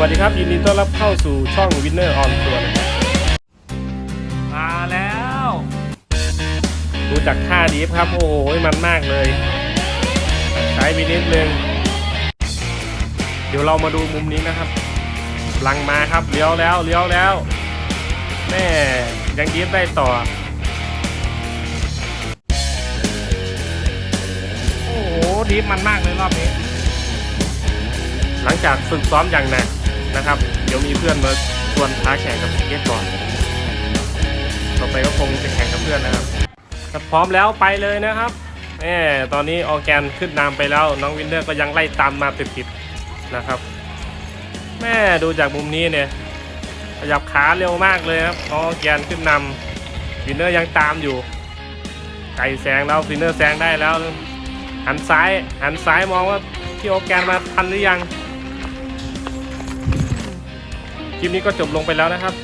วัสดีครับ ยินดีต้อนรับเข้าสู่ช่อง Winner on Tour นะครับมาแล้ว ดูจากท่าดีฟครับ โอ้โห มันมากเลยใช้ไปนิดนึง เดี๋ยวเรามาดูมุมนี้นะครับลังมาครับ เลี้ยวแล้วเลี้ยวแล้วแม่ยังดีฟได้ต่อ โอ้โหดีฟมันมากเลยรอบนี้หลังจากฝึกซ้อมอย่างหนัก นะครับ เดี๋ยวมีเพื่อนมาชวนท้าแข่งกับเก็ตบอร์ดต่อไปก็คงจะแข่งกับเพื่อนนะครับถ้าพร้อมแล้วไปเลยนะครับแม่ตอนนี้ออแกนขึ้นนำไปแล้ว น้องวินเดอร์ก็ยังไล่ตามมาติดๆนะครับ แม่ดูจากมุมนี้เนี่ยขยับขาเร็วมากเลยครับออแกนขึ้นนำวินเดอร์ยังตามอยู่ไกลแซงแล้ววินเดอร์แซงได้แล้วหันซ้ายหันซ้ายมองว่าพี่ออแกนมาทันหรือยัง ลิปนี้ก็จบลงไปแล้วนะครับ